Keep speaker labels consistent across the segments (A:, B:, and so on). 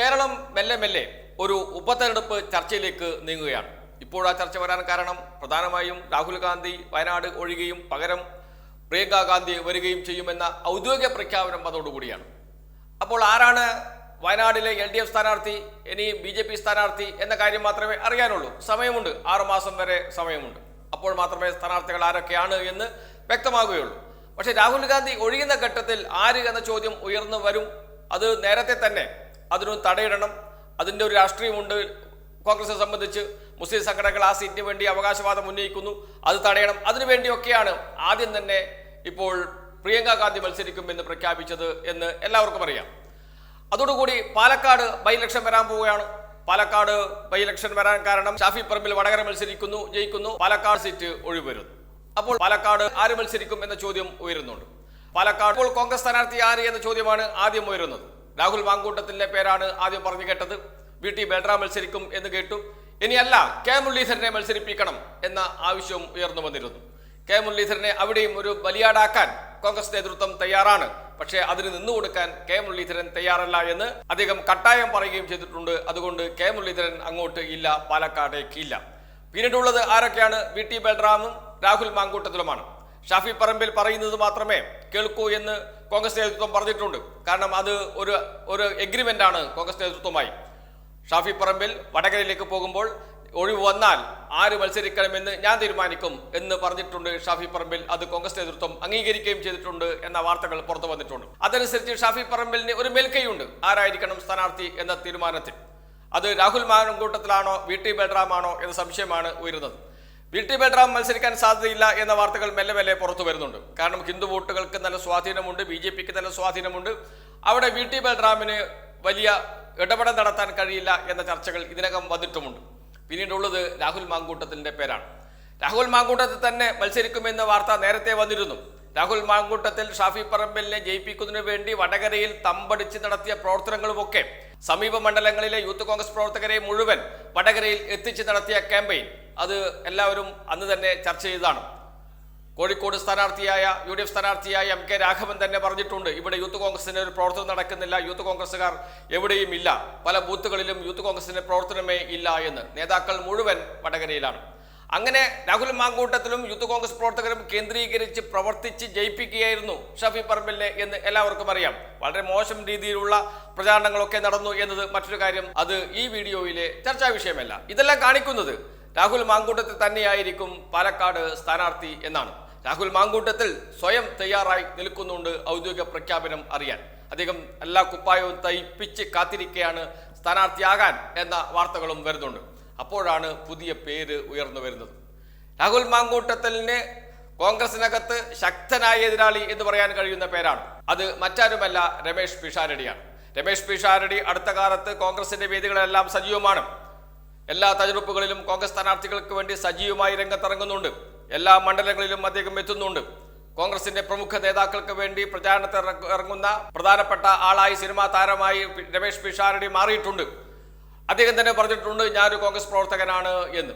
A: കേരളം മെല്ലെ മെല്ലെ ഒരു ഉപതെരഞ്ഞെടുപ്പ് ചർച്ചയിലേക്ക് നീങ്ങുകയാണ്. ഇപ്പോൾ ആ ചർച്ച വരാൻ കാരണം പ്രധാനമായും രാഹുൽ ഗാന്ധി വയനാട് ഒഴികയും പകരം പ്രിയങ്ക ഗാന്ധി വരികയും ചെയ്യുമെന്ന ഔദ്യോഗിക പ്രഖ്യാപനം അതോടുകൂടിയാണ്. അപ്പോൾ ആരാണ് വയനാടിലെ എൽ ഡി എഫ് സ്ഥാനാർത്ഥി ഇനി ബി ജെ പി സ്ഥാനാർത്ഥി എന്ന കാര്യം മാത്രമേ അറിയാനുള്ളൂ. സമയമുണ്ട്. ആറുമാസം വരെ സമയമുണ്ട്. അപ്പോൾ മാത്രമേ സ്ഥാനാർത്ഥികൾ ആരൊക്കെയാണ് എന്ന് വ്യക്തമാകുകയുള്ളൂ. പക്ഷേ രാഹുൽ ഗാന്ധി ഒഴിയുന്ന ഘട്ടത്തിൽ ആര് എന്ന ചോദ്യം ഉയർന്നു വരും? അത് നേരത്തെ തന്നെ അതിനു തടയിടണം. അതിന്റെ ഒരു രാഷ്ട്രീയമുണ്ട്. കോൺഗ്രസിനെ സംബന്ധിച്ച് മുസ്ലിം സംഘടനകൾ ആ സീറ്റിന് വേണ്ടി അവകാശവാദം ഉന്നയിക്കുന്നു. അത് തടയണം. അതിനുവേണ്ടിയൊക്കെയാണ് ആദ്യം തന്നെ ഇപ്പോൾ പ്രിയങ്ക ഗാന്ധി മത്സരിക്കുമെന്ന് പ്രഖ്യാപിച്ചത് എന്ന് എല്ലാവർക്കും അറിയാം. അതോടുകൂടി പാലക്കാട് ബൈ ഇലക്ഷൻ വരാൻ പോവുകയാണ്. പാലക്കാട് ബൈ ഇലക്ഷൻ വരാൻ കാരണം ഷാഫി പറമ്പിൽ വടകര മത്സരിക്കുന്നു ജയിക്കുന്നു. പാലക്കാട് സീറ്റ് ഒഴിവരുന്നു അപ്പോൾ പാലക്കാട് ആര് മത്സരിക്കും എന്ന ചോദ്യം ഉയരുന്നുണ്ട്. പാലക്കാട് ഇപ്പോൾ കോൺഗ്രസ് സ്ഥാനാർത്ഥി ആര് എന്ന ചോദ്യമാണ് ആദ്യം ഉയരുന്നത്. രാഹുൽ മാങ്കൂട്ടത്തിന്റെ പേരാണ് ആദ്യം പറഞ്ഞു കേട്ടത്. വി ടി ബൽറാം മത്സരിക്കും എന്ന് കേട്ടു. ഇനിയല്ല കെ മുരളീധരനെ മത്സരിപ്പിക്കണം എന്ന ആവശ്യവും ഉയർന്നു വന്നിരുന്നു. കെ മുരളീധരനെ അവിടെയും ഒരു ബലിയാടാക്കാൻ കോൺഗ്രസ് നേതൃത്വം തയ്യാറാണ്. പക്ഷേ അതിന് നിന്നുകൊടുക്കാൻ കെ മുരളീധരൻ തയ്യാറല്ല എന്ന് അദ്ദേഹം കട്ടായം പറയുകയും ചെയ്തിട്ടുണ്ട്. അതുകൊണ്ട് കെ മുരളീധരൻ അങ്ങോട്ട് ഇല്ല പാലക്കാടേക്ക് ഇല്ല. പിന്നീടുള്ളത് ആരൊക്കെയാണ്? വി ടി ബൽറാമും രാഹുൽ മാങ്കൂട്ടത്തിലുമാണ്. ഷാഫി പറമ്പിൽ പറയുന്നത് മാത്രമേ കേൾക്കൂ എന്ന് കോൺഗ്രസ് നേതൃത്വം പറഞ്ഞിട്ടുണ്ട്. കാരണം അത് ഒരു ഒരു എഗ്രിമെന്റ് ആണ് കോൺഗ്രസ് നേതൃത്വമായി ഷാഫി പറമ്പിൽ വടകരയിലേക്ക് പോകുമ്പോൾ ഒഴിവ് വന്നാൽ ആര് മത്സരിക്കണമെന്ന് ഞാൻ തീരുമാനിക്കും എന്ന് പറഞ്ഞിട്ടുണ്ട് ഷാഫി പറമ്പിൽ. അത് കോൺഗ്രസ് നേതൃത്വം അംഗീകരിക്കുകയും ചെയ്തിട്ടുണ്ട് എന്ന വാർത്തകൾ പുറത്തു വന്നിട്ടുണ്ട്. അതനുസരിച്ച് ഷാഫി പറമ്പിലിന് ഒരു മേൽക്കൈയുണ്ട്. ആരായിരിക്കണം സ്ഥാനാർത്ഥി എന്ന തീരുമാനത്തിൽ? അത് രാഹുൽ മാനങ്കൂട്ടത്തിലാണോ വി ടി ബൽറാമാണോ എന്ന സംശയമാണ് ഉയരുന്നത്. വി ടി ബൽറാം മത്സരിക്കാൻ സാധ്യതയില്ല എന്ന വാർത്തകൾ മെല്ലെ മെല്ലെ പുറത്തു വരുന്നുണ്ട്. കാരണം ഹിന്ദു വോട്ടുകൾക്ക് നല്ല സ്വാധീനമുണ്ട് ബി ജെ പിക്ക് നല്ല സ്വാധീനമുണ്ട്. അവിടെ വി ടി ബൽറാമിന് വലിയ ഇടപെടൽ നടത്താൻ കഴിയില്ല എന്ന ചർച്ചകൾ ഇതിനകം വന്നിട്ടുമുണ്ട്. പിന്നീടുള്ളത് രാഹുൽ മാങ്കൂട്ടത്തിന്റെ പേരാണ്. രാഹുൽ മാങ്കൂട്ടത്തിൽ തന്നെ മത്സരിക്കുമെന്ന വാർത്ത നേരത്തെ വന്നിരുന്നു. രാഹുൽ മാങ്കൂട്ടത്തിൽ ഷാഫി പറമ്പലിനെ ജയിപ്പിക്കുന്നതിനു വേണ്ടി വടകരയിൽ തമ്പടിച്ച് നടത്തിയ പ്രവർത്തനങ്ങളുമൊക്കെ സമീപ മണ്ഡലങ്ങളിലെ യൂത്ത് കോൺഗ്രസ് പ്രവർത്തകരെ മുഴുവൻ വടകരയിൽ എത്തിച്ച് നടത്തിയ ക്യാമ്പയിൻ. അത് എല്ലാവരും അന്ന് തന്നെ ചർച്ച ചെയ്തതാണ്. കോഴിക്കോട് സ്ഥാനാർത്ഥിയായ യു ഡി എഫ് സ്ഥാനാർത്ഥിയായ എം കെ രാഘവൻ തന്നെ പറഞ്ഞിട്ടുണ്ട് ഇവിടെ യൂത്ത് കോൺഗ്രസിന്റെ ഒരു പ്രവർത്തനം നടക്കുന്നില്ല യൂത്ത് കോൺഗ്രസ്സുകാർ എവിടെയും ഇല്ല പല ബൂത്തുകളിലും യൂത്ത് കോൺഗ്രസിന്റെ പ്രവർത്തനമേ ഇല്ല എന്ന്. നേതാക്കൾ മുഴുവൻ വടകരയിലാണ്. അങ്ങനെ രാഹുൽ മാങ്കൂട്ടത്തിലും യൂത്ത് കോൺഗ്രസ് പ്രവർത്തകരും കേന്ദ്രീകരിച്ച് പ്രവർത്തിച്ച് ജയിപ്പിക്കുകയായിരുന്നു ഷഫി പറമ്പിലിനെ എന്ന് എല്ലാവർക്കും അറിയാം. വളരെ മോശം രീതിയിലുള്ള പ്രചാരണങ്ങളൊക്കെ നടന്നു എന്നത് മറ്റൊരു കാര്യം അത് ഈ വീഡിയോയിലെ ചർച്ചാ വിഷയമല്ല. ഇതെല്ലാം കാണിക്കുന്നത് രാഹുൽ മാങ്കൂട്ടത്തിൽ തന്നെയായിരിക്കും പാലക്കാട് സ്ഥാനാർത്ഥി എന്നാണ്. രാഹുൽ മാങ്കൂട്ടത്തിൽ സ്വയം തയ്യാറായി നിൽക്കുന്നുണ്ട് ഔദ്യോഗിക പ്രഖ്യാപനം അറിയാൻ. അദ്ദേഹം എല്ലാ കുപ്പായവും തയ്പ്പിച്ച് കാത്തിരിക്കുകയാണ് സ്ഥാനാർത്ഥിയാകാൻ എന്ന വാർത്തകളും വരുന്നുണ്ട്. അപ്പോഴാണ് പുതിയ പേര് ഉയർന്നു വരുന്നത്. രാഹുൽ മാങ്കൂട്ടത്തലിന് കോൺഗ്രസിനകത്ത് ശക്തനായ എതിരാളി എന്ന് പറയാൻ കഴിയുന്ന പേരാണ്. അത് മറ്റാരുമല്ല രമേഷ് പിഷാരടിയാണ്. രമേഷ് പിഷാരടി അടുത്ത കാലത്ത് കോൺഗ്രസിന്റെ വേദികളെല്ലാം സജീവമാണ്. എല്ലാ തെരഞ്ഞെടുപ്പുകളിലും കോൺഗ്രസ് സ്ഥാനാർത്ഥികൾക്ക് വേണ്ടി സജീവമായി രംഗത്തിറങ്ങുന്നുണ്ട്. എല്ലാ മണ്ഡലങ്ങളിലും അദ്ദേഹം എത്തുന്നുണ്ട്. കോൺഗ്രസിന്റെ പ്രമുഖ നേതാക്കൾക്ക് വേണ്ടി പ്രചാരണത്തിൽ ഇറങ്ങുന്ന പ്രധാനപ്പെട്ട ആളായി സിനിമാ താരമായി രമേശ് പിഷാരടി മാറിയിട്ടുണ്ട്. അദ്ദേഹം തന്നെ പറഞ്ഞിട്ടുണ്ട് ഞാനൊരു കോൺഗ്രസ് പ്രവർത്തകനാണ് എന്ന്.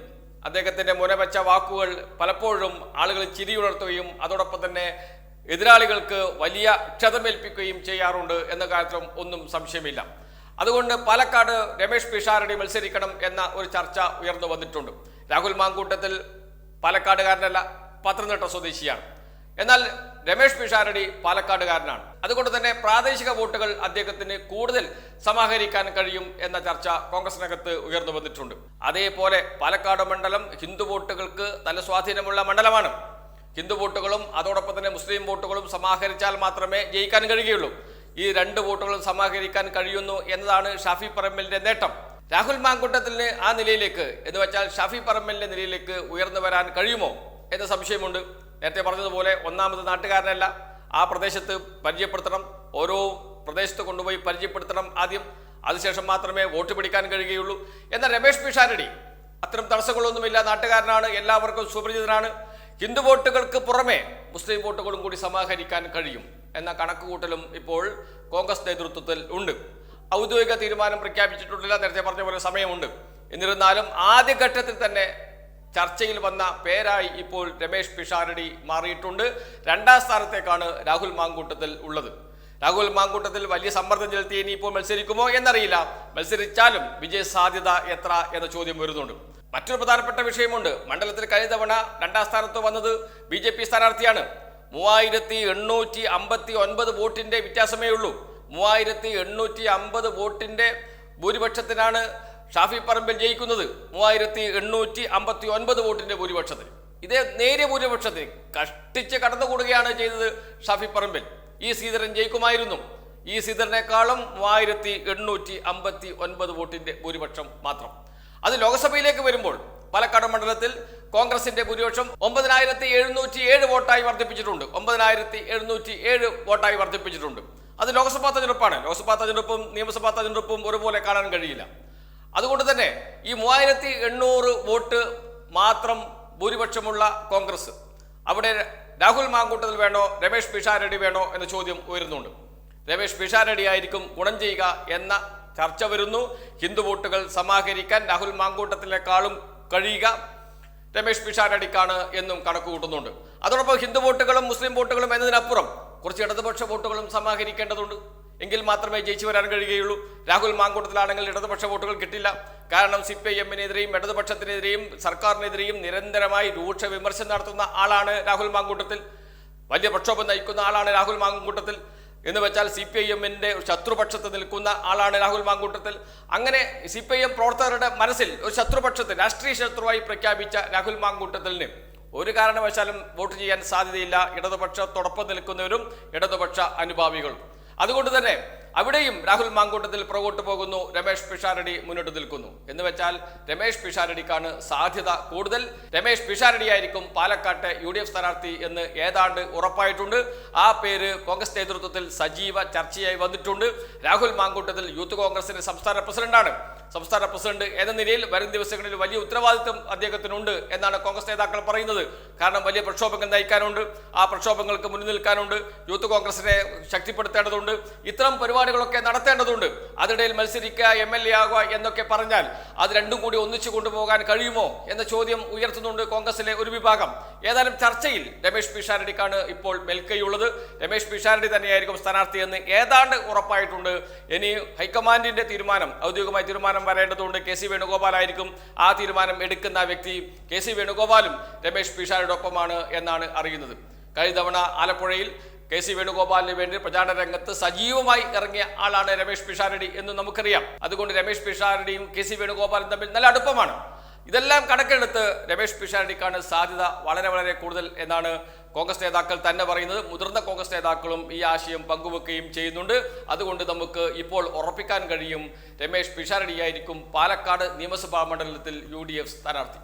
A: അദ്ദേഹത്തിന്റെ മുനവെച്ച വാക്കുകൾ പലപ്പോഴും ആളുകൾ ചിരിയുണർത്തുകയും അതോടൊപ്പം തന്നെ എതിരാളികൾക്ക് വലിയ ക്ഷതമേൽപ്പിക്കുകയും ചെയ്യാറുണ്ട് എന്ന കാര്യത്തിലും ഒന്നും സംശയമില്ല. അതുകൊണ്ട് പാലക്കാട് രമേഷ് പിഷാരടി മത്സരിക്കണം എന്ന ഒരു ചർച്ച ഉയർന്നു വന്നിട്ടുണ്ട്. രാഹുൽ മാങ്കൂട്ടത്തിൽ പാലക്കാടുകാരനല്ല പത്തനംതിട്ട സ്വദേശിയാണ്. എന്നാൽ രമേഷ് പിഷാരടി പാലക്കാടുകാരനാണ്. അതുകൊണ്ട് തന്നെ പ്രാദേശിക വോട്ടുകൾ അദ്ദേഹത്തിന് കൂടുതൽ സമാഹരിക്കാൻ കഴിയും എന്ന ചർച്ച കോൺഗ്രസിനകത്ത് ഉയർന്നു വന്നിട്ടുണ്ട്. അതേപോലെ പാലക്കാട് മണ്ഡലം ഹിന്ദു വോട്ടുകൾക്ക് നല്ല സ്വാധീനമുള്ള മണ്ഡലമാണ്. ഹിന്ദു വോട്ടുകളും അതോടൊപ്പം തന്നെ മുസ്ലിം വോട്ടുകളും സമാഹരിച്ചാൽ മാത്രമേ ജയിക്കാൻ കഴിയുകയുള്ളൂ. ഈ രണ്ട് വോട്ടുകളും സമാഹരിക്കാൻ കഴിയുന്നു എന്നതാണ് ഷാഫി പറമ്പലിന്റെ നേട്ടം. രാഹുൽ മാങ്കുട്ടത്തിന് ആ നിലയിലേക്ക് എന്ന് വെച്ചാൽ ഷാഫി പറമ്പലിന്റെ നിലയിലേക്ക് ഉയർന്നു വരാൻ കഴിയുമോ എന്ന സംശയമുണ്ട്. നേരത്തെ പറഞ്ഞതുപോലെ ഒന്നാമത് നാട്ടുകാരനല്ല ആ പ്രദേശത്ത് പരിചയപ്പെടുത്തണം ഓരോ പ്രദേശത്ത് കൊണ്ടുപോയി പരിചയപ്പെടുത്തണം ആദ്യം. അതിനുശേഷം മാത്രമേ വോട്ട് പിടിക്കാൻ കഴിയുകയുള്ളൂ. എന്നാൽ രമേഷ് പിഷാരടി അത്തരം തടസ്സങ്ങളൊന്നുമില്ല നാട്ടുകാരനാണ് എല്ലാവർക്കും സുപരിചിതനാണ്. ഹിന്ദു വോട്ടുകൾക്ക് പുറമെ മുസ്ലിം വോട്ടുകളും കൂടി സമാഹരിക്കാൻ കഴിയും. എന്ന കണക്കുകൂട്ടലും ഇപ്പോൾ കോൺഗ്രസ് നേതൃത്വത്തിൽ ഉണ്ട്. ഔദ്യോഗിക തീരുമാനം പ്രഖ്യാപിച്ചിട്ടില്ല നേരത്തെ പറഞ്ഞ പോലെ സമയമുണ്ട്. എന്നിരുന്നാലും ആദ്യഘട്ടത്തിൽ തന്നെ ചർച്ചയിൽ വന്ന പേരായി ഇപ്പോൾ രമേശ് പിഷാരടി മാറിയിട്ടുണ്ട്. രണ്ടാം സ്ഥാനത്തേക്കാണ് രാഹുൽ മാങ്കൂട്ടത്തിൽ ഉള്ളത്. രാഹുൽ മാങ്കൂട്ടത്തിൽ വലിയ സമ്മർദ്ദം ചെലുത്തി ഇപ്പോൾ മത്സരിക്കുമോ എന്നറിയില്ല. മത്സരിച്ചാലും വിജയ സാധ്യത എത്ര എന്ന ചോദ്യം വരുന്നുണ്ട്. മറ്റൊരു പ്രധാനപ്പെട്ട വിഷയമുണ്ട്. മണ്ഡലത്തിൽ കഴിഞ്ഞ തവണ രണ്ടാം സ്ഥാനത്ത് വന്നത് ബി ജെ പി സ്ഥാനാർത്ഥിയാണ്. മൂവായിരത്തി എണ്ണൂറ്റി അമ്പത്തി ഒൻപത് വോട്ടിന്റെ വ്യത്യാസമേ ഉള്ളൂ. മൂവായിരത്തി എണ്ണൂറ്റി അമ്പത് വോട്ടിന്റെ ഭൂരിപക്ഷത്തിനാണ് ഷാഫി പറമ്പിൽ ജയിക്കുന്നത്. മൂവായിരത്തി എണ്ണൂറ്റി അമ്പത്തി ഒൻപത് വോട്ടിന്റെ ഭൂരിപക്ഷത്തിൽ ഇതേ നേരിയ ഭൂരിപക്ഷത്തിന് കഷ്ടിച്ച് കടന്നുകൂടുകയാണ് ചെയ്തത് ഷാഫി പറമ്പിൽ. ഈ ശ്രീധരൻ ജയിക്കുമായിരുന്നു. ഈ ശ്രീധരനേക്കാളും മൂവായിരത്തി എണ്ണൂറ്റി അമ്പത്തി ഒൻപത് വോട്ടിന്റെ ഭൂരിപക്ഷം മാത്രം. അത് ലോക്സഭയിലേക്ക് വരുമ്പോൾ പാലക്കാട് മണ്ഡലത്തിൽ കോൺഗ്രസിന്റെ ഭൂരിപക്ഷം ഒമ്പതിനായിരത്തി എഴുന്നൂറ്റി ഏഴ് വോട്ടായി വർദ്ധിപ്പിച്ചിട്ടുണ്ട്. ഒമ്പതിനായിരത്തി എഴുന്നൂറ്റി ഏഴ് വോട്ടായി വർദ്ധിപ്പിച്ചിട്ടുണ്ട്. അത് ലോക്സഭാ തെരഞ്ഞെടുപ്പാണ്. ലോക്സഭാ തെരഞ്ഞെടുപ്പും നിയമസഭാ തെരഞ്ഞെടുപ്പും ഒരുപോലെ കാണാൻ കഴിയില്ല. അതുകൊണ്ട് തന്നെ ഈ മൂവായിരത്തി എണ്ണൂറ് വോട്ട് മാത്രം ഭൂരിപക്ഷമുള്ള കോൺഗ്രസ് അവിടെ രാഹുൽ മാങ്കൂട്ടത്തിൽ വേണോ രമേഷ് പിഷാരടി വേണോ എന്ന ചോദ്യം ഉയരുന്നുണ്ട്. രമേഷ് പിഷാരടി ആയിരിക്കും ഗുണം ചെയ്യുക എന്ന ചർച്ച വരുന്നു. ഹിന്ദു വോട്ടുകൾ സമാഹരിക്കാൻ രാഹുൽ മാങ്കൂട്ടത്തിനേക്കാളും കഴിയുക. രമേഷ് പിഷാരടിക്കാണ് എന്നും കണക്ക് കൂട്ടുന്നുണ്ട്. അതോടൊപ്പം ഹിന്ദു വോട്ടുകളും മുസ്ലിം വോട്ടുകളും എന്നതിനപ്പുറം കുറച്ച് ഇടതുപക്ഷ വോട്ടുകളും സമാഹരിക്കേണ്ടതുണ്ട്. എങ്കിൽ മാത്രമേ ജയിച്ചു വരാൻ കഴിയുകയുള്ളൂ. രാഹുൽ മാങ്കൂട്ടത്തിലാണെങ്കിൽ ഇടതുപക്ഷ വോട്ടുകൾ കിട്ടില്ല. കാരണം സി പി ഐ എമ്മിനെതിരെയും ഇടതുപക്ഷത്തിനെതിരെയും സർക്കാരിനെതിരെയും നിരന്തരമായി രൂക്ഷ വിമർശനം നടത്തുന്ന ആളാണ് രാഹുൽ മാങ്കൂട്ടത്തിൽ. വലിയ പ്രക്ഷോഭം നയിക്കുന്ന ആളാണ് രാഹുൽ മാങ്കൂട്ടത്തിൽ. എന്ന് വെച്ചാൽ സി പി ഐ എമ്മിന്റെ ശത്രുപക്ഷത്ത് നിൽക്കുന്ന ആളാണ് രാഹുൽ മാങ്കൂട്ടത്തിൽ. അങ്ങനെ സി പി ഐ എം പ്രവർത്തകരുടെ മനസ്സിൽ ഒരു ശത്രുപക്ഷത്ത് രാഷ്ട്രീയ ശത്രുവായി പ്രഖ്യാപിച്ച രാഹുൽ മാങ്കൂട്ടത്തിലിന് ഒരു കാരണവശാലും വോട്ട് ചെയ്യാൻ സാധ്യതയില്ല. ഇടതുപക്ഷത്തോടൊപ്പം നിൽക്കുന്നവരും ഇടതുപക്ഷ അനുഭാവികളും. അതുകൊണ്ട് തന്നെ അവിടെയും രാഹുൽ മാങ്കൂട്ടത്തിൽ പുറകോട്ട് പോകുന്നു. രമേഷ് പിഷാരടി മുന്നോട്ട് നിൽക്കുന്നു. എന്ന് വെച്ചാൽ രമേഷ് പിഷാരടിക്കാണ് സാധ്യത കൂടുതൽ. രമേഷ് പിഷാരടി ആയിരിക്കും പാലക്കാട്ടെ യു ഡി എഫ് സ്ഥാനാർത്ഥി എന്ന് ഏതാണ്ട് ഉറപ്പായിട്ടുണ്ട്. ആ പേര് കോൺഗ്രസ് നേതൃത്വത്തിൽ സജീവ ചർച്ചയായി വന്നിട്ടുണ്ട്. രാഹുൽ മാങ്കൂട്ടത്തിൽ യൂത്ത് കോൺഗ്രസിന്റെ സംസ്ഥാന പ്രസിഡന്റാണ്. സംസ്ഥാന പ്രസിഡന്റ് എന്ന നിലയിൽ വരും ദിവസങ്ങളിൽ വലിയ ഉത്തരവാദിത്വം അദ്ദേഹത്തിനുണ്ട് എന്നാണ് കോൺഗ്രസ് നേതാക്കൾ പറയുന്നത്. കാരണം വലിയ പ്രക്ഷോഭങ്ങൾ നയിക്കാനുണ്ട് ആ പ്രക്ഷോഭങ്ങൾക്ക് മുന്നിൽ നിൽക്കാനുണ്ട് യൂത്ത് കോൺഗ്രസിനെ ശക്തിപ്പെടുത്തേണ്ടതുണ്ട് ഇത്തരം പരിപാടികളൊക്കെ നടത്തേണ്ടതുണ്ട്. അതിനിടയിൽ മത്സരിക്കുക എം എൽ എ ആകുക എന്നൊക്കെ പറഞ്ഞാൽ അത് രണ്ടും കൂടി ഒന്നിച്ചു കൊണ്ടുപോകാൻ കഴിയുമോ എന്ന ചോദ്യം ഉയർത്തുന്നുണ്ട് കോൺഗ്രസിലെ ഒരു വിഭാഗം. ഏതായാലും ചർച്ചയിൽ രമേശ് പിഷാരടിക്കാണ് ഇപ്പോൾ മെൽക്കയുള്ളത്. രമേശ് പിഷാരടി തന്നെയായിരിക്കും സ്ഥാനാർത്ഥി എന്ന് ഏതാണ്ട് ഉറപ്പായിട്ടുണ്ട്. ഇനി ഹൈക്കമാൻഡിന്റെ തീരുമാനം ഔദ്യോഗികമായ തീരുമാനം വരേണ്ടതുണ്ട് കെ സി വേണുഗോപാലായിരിക്കും ആ തീരുമാനം എടുക്കുന്ന വ്യക്തി. കെ സി വേണുഗോപാലും രമേശ് പിഷാരടിയുടെ ഒപ്പമാണ് എന്നാണ് അറിയുന്നത്. കഴിഞ്ഞ തവണ ആലപ്പുഴയിൽ കെ സി വേണുഗോപാലിന് വേണ്ടി പ്രചാരണ രംഗത്ത് സജീവമായി ഇറങ്ങിയ ആളാണ് രമേശ് പിഷാരടി എന്ന് നമുക്കറിയാം. അതുകൊണ്ട് രമേശ് പിഷാരടിയും കെ സി വേണുഗോപാലും തമ്മിൽ നല്ല അടുപ്പമാണ്. ഇതെല്ലാം കണക്കെടുത്ത് രമേശ് പിഷാരടിക്കാണ് സാധ്യത വളരെ വളരെ കൂടുതൽ എന്നാണ് കോൺഗ്രസ് നേതാക്കൾ തന്നെ പറയുന്നത് മുതിർന്ന കോൺഗ്രസ് നേതാക്കളും ഈ ആശയം പങ്കുവെക്കുകയും ചെയ്യുന്നുണ്ട്. അതുകൊണ്ട് നമുക്ക് ഇപ്പോൾ ഉറപ്പിക്കാൻ കഴിയും രമേഷ് പിഷാരടിയായിരിക്കും പാലക്കാട് നിയമസഭാ മണ്ഡലത്തിൽ യു ഡി എഫ് സ്ഥാനാർത്ഥി.